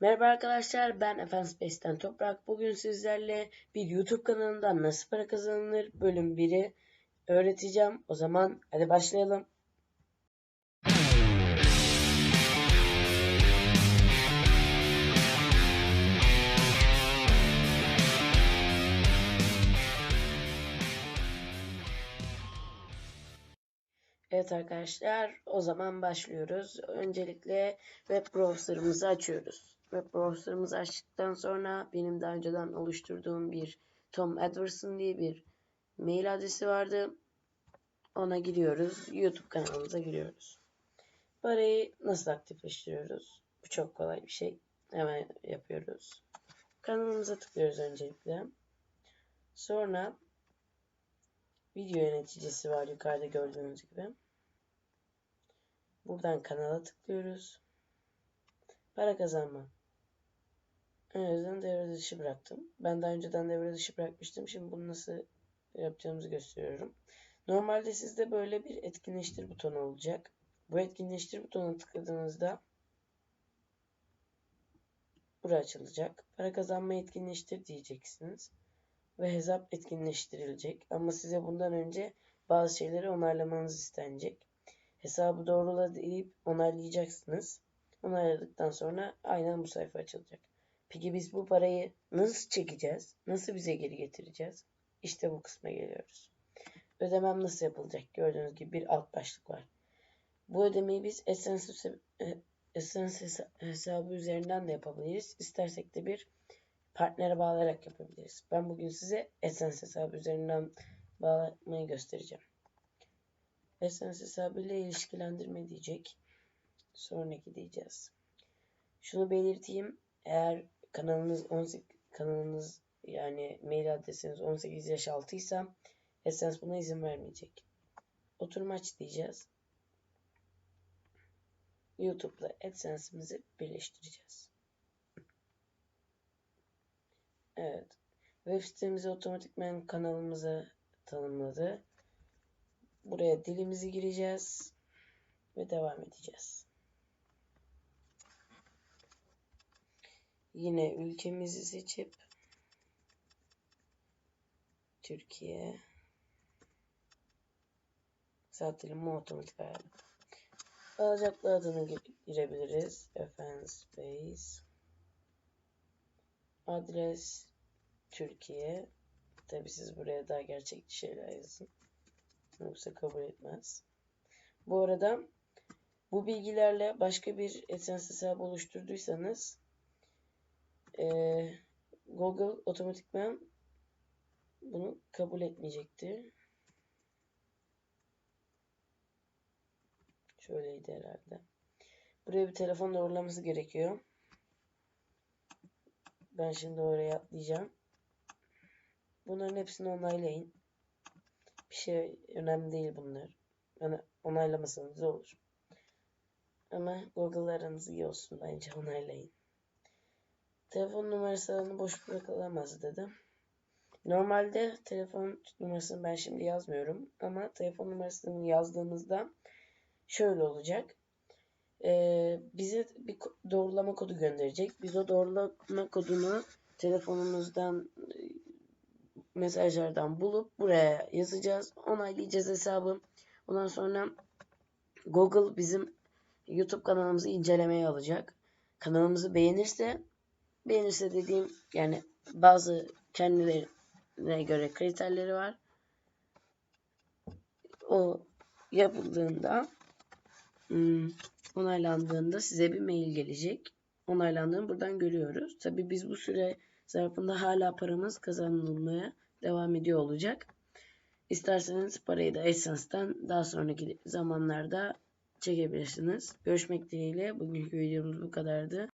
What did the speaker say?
Merhaba arkadaşlar ben Efendim Space'ten Toprak. Bugün sizlerle bir YouTube kanalından nasıl para kazanılır bölüm 1'i öğreteceğim. O zaman hadi başlayalım. Evet arkadaşlar o zaman başlıyoruz. Öncelikle web browser'ımızı açıyoruz. Web browser'ımızı açtıktan sonra benim daha önceden oluşturduğum bir Tom Edwardson diye bir mail adresi vardı. Ona giriyoruz. YouTube kanalımıza giriyoruz. Parayı nasıl aktifleştiriyoruz? Bu çok kolay bir şey. Hemen yapıyoruz. Kanalımıza tıklıyoruz öncelikle. Sonra video yöneticisi var yukarıda gördüğünüz gibi. Buradan kanala tıklıyoruz. Para kazanma. O yüzden devre dışı bıraktım. Ben daha önceden devre dışı bırakmıştım. Şimdi bunu nasıl yapacağımızı gösteriyorum. Normalde sizde böyle bir etkinleştir butonu olacak. Bu etkinleştir butonuna tıkladığınızda burası açılacak. Para kazanma etkinleştir diyeceksiniz. Ve hesap etkinleştirilecek. Ama size bundan önce bazı şeyleri onaylamanız istenecek. Hesabı doğrula deyip onaylayacaksınız. Onayladıktan sonra aynen bu sayfa açılacak. Peki biz bu parayı nasıl çekeceğiz? Nasıl bize geri getireceğiz? İşte bu kısma geliyoruz. Ödemem nasıl yapılacak? Gördüğünüz gibi bir alt başlık var. Bu ödemeyi biz Essence, Essence hesabı üzerinden de yapabiliriz. İstersek de bir partnere bağlayarak yapabiliriz. Ben bugün size Essence hesabı üzerinden bağlamayı göstereceğim. Essence hesabı ile ilişkilendirme diyecek. Sonraki diyeceğiz. Şunu belirteyim. Eğer kanalınız 18 kanalınız yani mail adresiniz 18 yaş altıysa Essence buna izin vermeyecek. Oturum aç diyeceğiz. YouTube'la AdSense'imizi birleştireceğiz. Evet. Web sitemizi otomatikman kanalımıza tanımladı. Buraya dilimizi gireceğiz ve devam edeceğiz. Yine ülkemizi seçip Türkiye saat dilimi otomatik ayarlı. Alacaklı adını girebiliriz. FN Space adres Türkiye tabi siz buraya daha gerçekçi şeyler yazın. Yoksa kabul etmez. Bu arada bu bilgilerle başka bir AdSense hesabı oluşturduysanız e, Google otomatikman bunu kabul etmeyecektir. Şöyleydi herhalde. Buraya bir telefon doğrulaması gerekiyor. Ben şimdi oraya atlayacağım. Bunların hepsini onaylayın. Bir şey önemli değil bunlar. Yani onaylamasanız olur. Ama Google aranız iyi olsun bence onaylayın. Telefon numarasını boş bırakılamaz dedim. Normalde telefon numarasını ben şimdi yazmıyorum. Ama telefon numarasını yazdığımızda şöyle olacak. Ee, bize bir doğrulama kodu gönderecek. Biz o doğrulama kodunu telefonumuzdan mesajlardan bulup buraya yazacağız. Onaylayacağız hesabı. Ondan sonra Google bizim YouTube kanalımızı incelemeye alacak. Kanalımızı beğenirse beğenirse dediğim yani bazı kendilerine göre kriterleri var. O yapıldığında hmm, onaylandığında size bir mail gelecek. Onaylandığını buradan görüyoruz. Tabi biz bu süre zarfında hala paramız kazanılmaya devam ediyor olacak. İsterseniz parayı da Essence'den daha sonraki zamanlarda çekebilirsiniz. Görüşmek dileğiyle. Bugünkü videomuz bu kadardı.